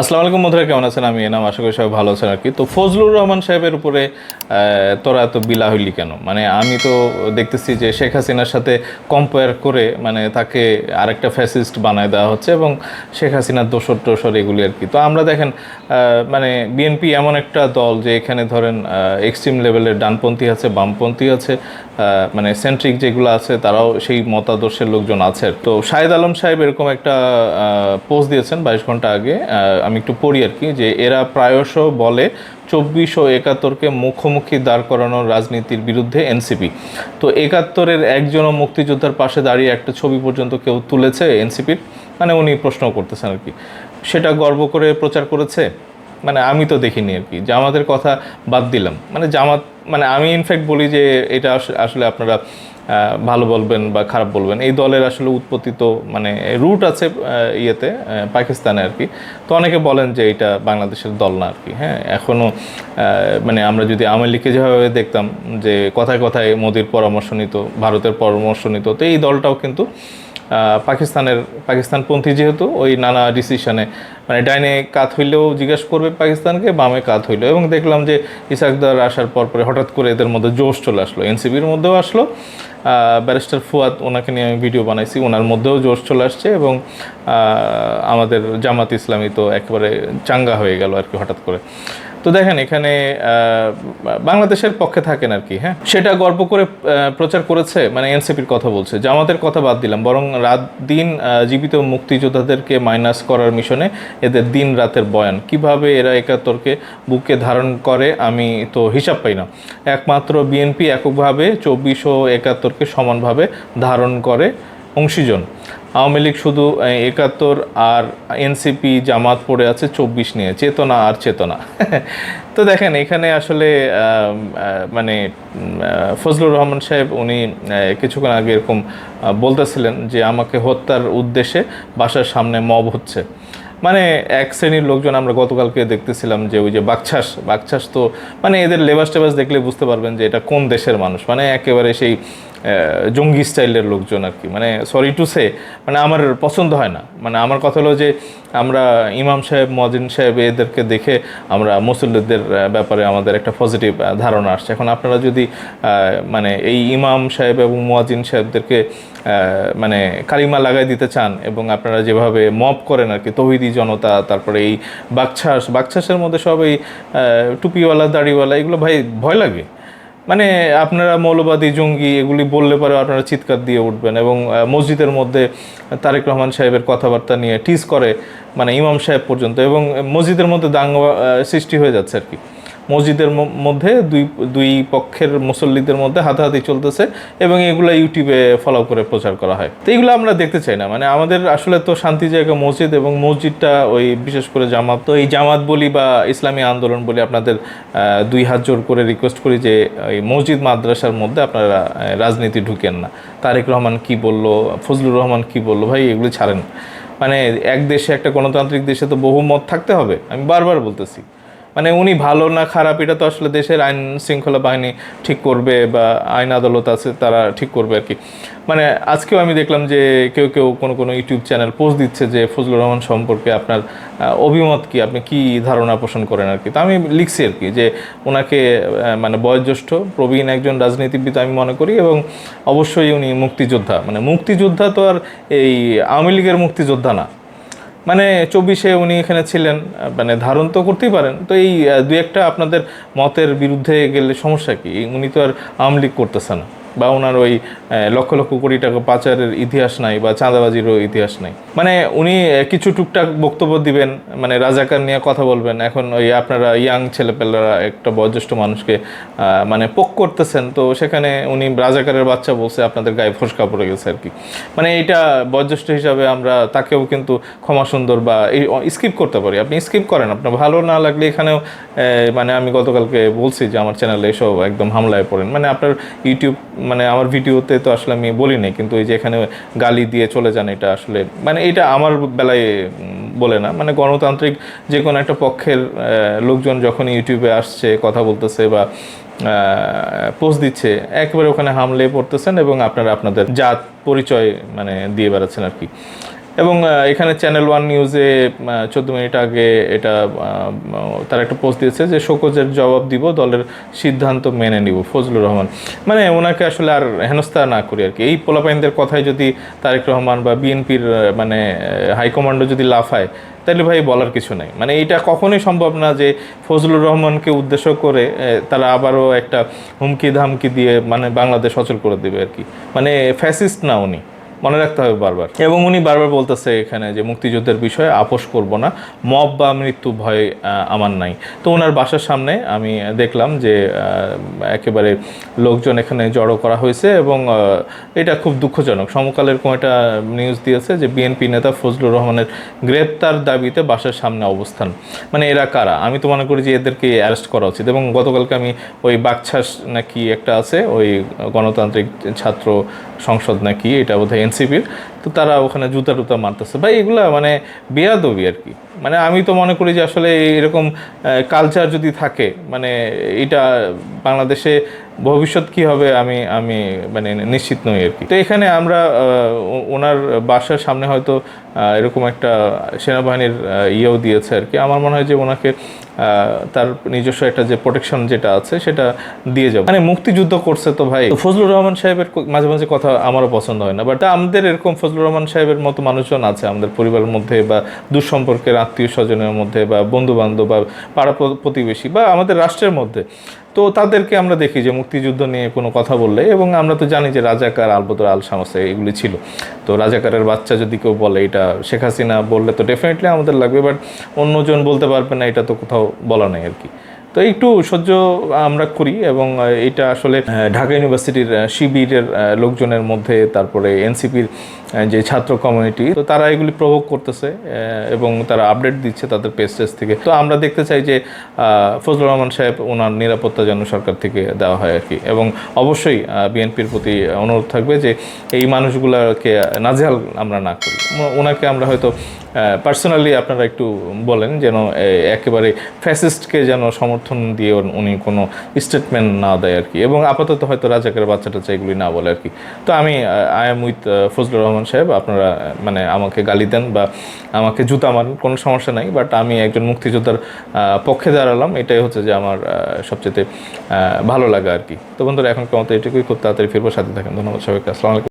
আসসালামু আলাইকুম বন্ধুরা, কেমন আছেন? আমি এনাম, আশা করি সবাই ভালো আছেন আর কি। তো ফজলুর রহমান সাহেবের উপরে তোরা এত বিলা হইলি কেন? মানে আমি তো দেখতেছি যে শেখ হাসিনার সাথে কম্পেয়ার করে মানে তাকে আরেকটা ফ্যাসিস্ট বানায় দেওয়া হচ্ছে এবং শেখ হাসিনার দোসর টোসর এগুলি আর কি। তো আমরা দেখেন মানে বিএনপি এমন একটা দল যে এখানে ধরেন এক্সট্রিম লেভেলের ডানপন্থী আছে, বামপন্থী আছে মানে সেন্ট্রিক যেগুলো আছে, তারাও সেই মতাদর্শের লোকজন আছে। তো শাহেদ আলম সাহেব এরকম একটা পোস্ট দিয়েছেন বাইশ ঘণ্টা আগে আমি একটু পড়ি আর কি, যে এরা প্রায়শ বলে চব্বিশ ও একাত্তরকে মুখোমুখি দাঁড় করানোর রাজনীতির বিরুদ্ধে এনসিপি। তো একাত্তরের একজন মুক্তিযোদ্ধার পাশে দাঁড়িয়ে একটা ছবি পর্যন্ত কেউ তুলেছে এনসিপির? মানে উনি প্রশ্ন করতেছেন আর কি। সেটা গর্ব করে প্রচার করেছে? মানে আমি তো দেখিনি আর কি। জামাতের কথা বাদ দিলাম। মানে জামাত মানে আমি ইনফ্যাক্ট বলি যে এটা আস- আসলে আপনারা ভালো বলবেন বা খারাপ বলবেন। এই দলের আসলে উৎপত্তি তো মানে রুট আছে ইয়েতে পাকিস্তানে আর কি। তো অনেকে বলেন যে এটা বাংলাদেশের দল না আর কি। হ্যাঁ এখনও মানে আমরা যদি আওয়ামী লীগকে যেভাবে দেখতাম যে কথায় কথায় মোদির পরামর্শ নিত, ভারতের পরামর্শ নিত, তো এই দলটাও কিন্তু পাকিস্তানের, পাকিস্তানপন্থী যেহেতু, ওই নানা ডিসিশনে মানে ডাইনে কাত হইলেও জিজ্ঞাসা করবে পাকিস্তানকে, বামে কাত হইলেও এবং দেখলাম যে ইসাকদার আসার পর পরে হঠাৎ করে এদের মধ্যে জোশ চলে আসলো। এনসিবির মধ্যেও আসলো। ব্যারিস্টার ফুয়াদ, ওনাকে নিয়ে আমি ভিডিও বানাইছি, ওনার মধ্যেও জোশ চলে আসছে এবং আমাদের জামাত ইসলামী তো একেবারে চাঙ্গা হয়ে গেল আর কি হঠাৎ করে। তো দেখেন এখানে বাংলাদেশের পক্ষে থাকেন আর কি হ্যাঁ? সেটা গল্প করে প্রচার করেছে মানে এনসিপির কথা বলছে। জামাতের কথা বাদ দিলাম, বরং রাত দিন জীবিত মুক্তিযোদ্ধাদেরকে মাইনাস করার মিশনে এদের দিন রাতের বয়ান। কীভাবে এরা একাত্তরকে বুকে ধারণ করে, আমি তো হিসাব পাই না। একমাত্র বিএনপি এককভাবে চব্বিশ ও একাত্তরকে সমানভাবে ধারণ করে অংশীজন। আওয়ামী লীগ শুধু একাত্তর আর এনসিপি জামাত পড়ে আছে, চব্বিশ নিয়ে। চেতনা আর চেতনা। তো দেখেন, এখানে আসলে মানে ফজলুর রহমান সাহেব উনি কিছুক্ষণ আগে এরকম বলতেছিলেন যে, আমাকে হত্যার উদ্দেশ্যে বাসার সামনে মব হচ্ছে। মানে এক শ্রেণির লোকজন আমরা গতকালকে দেখতেছিলাম যে, ওই যে বাকছাস বাকছাস তো মানে এদের লেবাস টেবাস দেখলে বুঝতে পারবেন যে, এটা কোন দেশের মানুষ? মানে একেবারে সেই জঙ্গি স্টাইলের লোকজন আর কি। মানে সরি টু সে মানে আমার পছন্দ হয় না। মানে আমার কথা হলো যে, আমরা ইমাম সাহেব, মজিন সাহেব এদেরকে দেখে আমরা মুসল্লিদের ব্যাপারে আমাদের একটা পজিটিভ ধারণা আসছে। এখন আপনারা যদি মানে এই ইমাম সাহেব এবং মুয়াজিন সাহেবদেরকে মানে কালিমা লাগাই দিতে চান এবং আপনারা যেভাবে মপ করেন আর কি, তহিদি জনতা, তারপরে এই বাকছাস, বাকছাসের মধ্যে সব এই টুপিওয়ালা, দাড়িওয়ালা, এগুলো ভাই ভয় লাগে। মানে আপনারা মৌলবাদী, জঙ্গি এগুলি বললে পরে আপনারা চিৎকার দিয়ে উঠবেন এবং মসজিদের মধ্যে তারেক রহমান সাহেবের কথাবার্তা নিয়ে টিজ করে মানে ইমাম সাহেব পর্যন্ত এবং মসজিদের মধ্যে দাঙ্গা সৃষ্টি হয়ে যাচ্ছে আর কি। মসজিদের মধ্যে দুই দুই পক্ষের মুসল্লিদের মধ্যে হাতাহাতি চলতেছে এবং এগুলো ইউটিউবে ফলো করে প্রচার করা হয়। তো এগুলো আমরা দেখতে চাই না। মানে আমাদের আসলে তো শান্তি জায়গা মসজিদ এবং মসজিদটা ওই বিশেষ করে জামাত, তো এই জামাত বলি বা ইসলামী আন্দোলন বলি আপনাদের দুই হাত জোর করে রিকোয়েস্ট করি যে এই মসজিদ মাদ্রাসার মধ্যে আপনারা রাজনীতি ঢুকেন না। তারেক রহমান কি বলল, ফজলুর রহমান কি বলল, ভাই এগুলি ছাড়েন মানে এক দেশে একটা গণতান্ত্রিক দেশে তো বহু মত থাকতে হবে। আমি বারবার বলতেছি। মানে উনি ভালো না খারাপ, এটা তো আসলে দেশের আইন শৃঙ্খলা বাহিনী ঠিক করবে বা আইন আদালত আছে তারা ঠিক করবে আর কি। মানে আজকেও আমি দেখলাম যে কেউ কেউ কোনো কোনো ইউটিউব চ্যানেল পোস্ট দিচ্ছে যে ফজলুর রহমান সম্পর্কে আপনার অভিমত কি? আপনি কি ধারণা পোষণ করেন আর কি? তা আমি লিখছি আর কি যে ওনাকে মানে বয়োজ্যেষ্ঠ, প্রবীণ একজন রাজনীতিবিদ আমি মনে করি এবং অবশ্যই উনি মুক্তিযোদ্ধা। মানে মুক্তিযোদ্ধা তো আর এই আওয়ামী লীগের মুক্তিযোদ্ধা না। মানে চব্বিশে উনি এখানে ছিলেন মানে ধারণ তো করতেই পারেন। তো এই দু একটা আপনাদের মতের বিরুদ্ধে গেলে সমস্যা কি? উনি তো আর আওয়ামী লীগ করতেছে না বা ওনার ওই লক্ষ লক্ষ কোটি টাকা পাচারের ইতিহাস নাই বা চাঁদাবাজিরও ইতিহাস নাই। মানে উনি কিছু টুকটাক বক্তব্য দিবেন মানে রাজাকার নিয়ে কথা বলবেন। এখন ওই আপনারা ইয়াং ছেলেপেলেরা একটা বয়োজ্যেষ্ঠ মানুষকে মানে পোক করতেছেন, তো সেখানে উনি রাজাকারের বাচ্চা বলছে, আপনাদের গায়ে ফসকা পড়ে গেছে আর কি। মানে এটা বয়োজ্যেষ্ঠ হিসাবে আমরা তাকেও কিন্তু ক্ষমা সুন্দর বা এই স্কিপ করতে পারি। আপনি স্কিপ করেন আপনার ভালো না লাগলে এখানেও মানে আমি গতকালকে বলছি যে আমার চ্যানেলে এসব একদম হামলায় পড়েন। মানে আপনার ইউটিউব মানে আমার ভিডিওতে তো আসলে আমি বলি নাই, কিন্তু এই যে এখানে গালি দিয়ে চলে যান, এটা আসলে মানে এটা আমার বেলায় বলে না। মানে গণতান্ত্রিক যে কোনো একটা পক্ষের লোকজন যখন ইউটিউবে আসছে, কথা বলতেছে বা পোস্ট দিচ্ছে, একবারে ওখানে হামলে পড়তেছেন এবং আপনারা আপনাদের জাত, পরিচয় মানে দিয়ে বেড়াচ্ছেন আর কি। এবং এখানে চ্যানেল ওয়ান নিউজে চোদ্দ মিনিট আগে এটা তার একটা পোস্ট দিয়েছে যে শোকজের জবাব দিব, দলের সিদ্ধান্ত মেনে নিব, ফজলুর রহমান। মানে ওনাকে আসলে আর হেনস্থা না করি আর কি। এই পোলাপাইনদের কথায় যদি তারেক রহমান বা বিএনপির মানে হাইকমান্ডও যদি লাফায়, তাহলে ভাই বলার কিছু নাই। মানে এটা কখনোই সম্ভব না যে ফজলুর রহমানকে উদ্দেশ্য করে তারা আবারও একটা হুমকি ধামকি দিয়ে মানে বাংলাদেশ অচল করে দেবে আর কি। মানে ফ্যাসিস্ট না উনি। মনে রাখতে হবে বারবার। এবং উনি বারবার বলতেছে এখানে যে মুক্তিযুদ্ধের বিষয়ে আপোষ করব না। মব বা মৃত্যু ভয় আমার নাই। তো ওনার বাসার সামনে আমি দেখলাম যে একেবারে লোকজন এখানে জড়ো করা হয়েছে এবং এটা খুব দুঃখজনক। সমকালের কোনো একটা নিউজ দিয়েছে যে বিএনপি নেতা ফজলুর রহমানের গ্রেপ্তার দাবিতে বাসার সামনে অবস্থান। মানে এরা কারা? আমি তো মনে করি যে এদেরকে অ্যারেস্ট করা উচিত। এবং গতকালকে আমি ওই বাকছাস নাকি একটা আছে, ওই গণতান্ত্রিক ছাত্র সংসদ নাকি, এটা বোধহয় এনসিপির তো তারা ওখানে জুতা টুতা মারতেছে। ভাই, এগুলা মানে বেয়াদবি আর কি। মানে আমি তো মনে করি যে আসলে এরকম কালচার যদি থাকে মানে এটা বাংলাদেশে ভবিষ্যৎ কি হবে আমি আমি মানে নিশ্চিত নই আর কি। তো এখানে আমরা ওনার বাসার সামনে হয়তো এরকম একটা সেনাবাহিনীর ইয়েও দিয়েছে আর কি। আমার মনে হয় যে ওনাকে তার নিজস্ব একটা যে প্রোটেকশন যেটা আছে সেটা দিয়ে যাবে। মানে মুক্তিযুদ্ধ করছে তো ভাই। ফজলুর রহমান সাহেবের মাঝে মাঝে কথা আমারও পছন্দ হয় না। বাট আমাদের এরকম ফজলুর রহমান সাহেবের মতো মানুষজন আছে আমাদের পরিবারের মধ্যে বা দুঃসম্পর্কের আত্মীয় স্বজনের মধ্যে বা বন্ধু বান্ধব বা পাড়া প্রতিবেশী বা আমাদের রাষ্ট্রের মধ্যে। তো তাদেরকে আমরা দেখি যে মুক্তিযুদ্ধ নিয়ে কোনো কথা বললে, এবং আমরা তো জানি যে রাজাকার, আলবদর আল সামসে এগুলি ছিল। তো রাজাকারের বাচ্চা যদি কেউ বলে এটা শেখ হাসিনা বললে তো ডেফিনেটলি আমাদের লাগবে বাট অন্যজন বলতে পারবে না, এটা তো কোথাও বলা নেই আর কি। তো একটু সহ্য আমরা করি এবং এটা আসলে ঢাকা ইউনিভার্সিটির শিবিরের লোকজনের মধ্যে, তারপরে এনসিপির যে ছাত্র কমিউনিটি তো তারা এগুলি প্রভোগ করতেছে এবং তারা আপডেট দিচ্ছে তাদের পেজ টেজ থেকে। তো আমরা দেখতে চাই যে ফজলুর রহমান সাহেব, ওনার নিরাপত্তা যেন সরকার থেকে দেওয়া হয় আর কি এবং অবশ্যই বিএনপির প্রতি অনুরোধ থাকবে যে, এই মানুষগুলোকে নাজেহাল আমরা না করি। ওনাকে আমরা হয়তো পার্সোনালি আপনারা একটু বলেন যেন একেবারে ফ্যাসিস্টকে যেন সমর্থন দিয়ে উনি কোনো স্টেটমেন্ট না দেয় আর কি। এবং আপাতত হয়তো রাজাকের বাচ্চা টাচ্চা এগুলি না বলে আর কি। তো আমি I am with Fazlur Rahman সাহেব, আপনারা মানে আমাকে গালি দেন বা আমাকে জুতা মারেন কোনো সমস্যা নাই বাট আমি একজন মুক্তিযোদ্ধার পক্ষে দাঁড়ালাম। এটাই হচ্ছে যে আমার সবচেয়ে ভালো লাগা আর কি। তো বন্ধুরা, এখন কেমন এটুকুই। খুব তাড়াতাড়ি ফিরবো, সাথে থাকেন। ধন্যবাদ সবাইকে। আসসালামু আলাইকুম।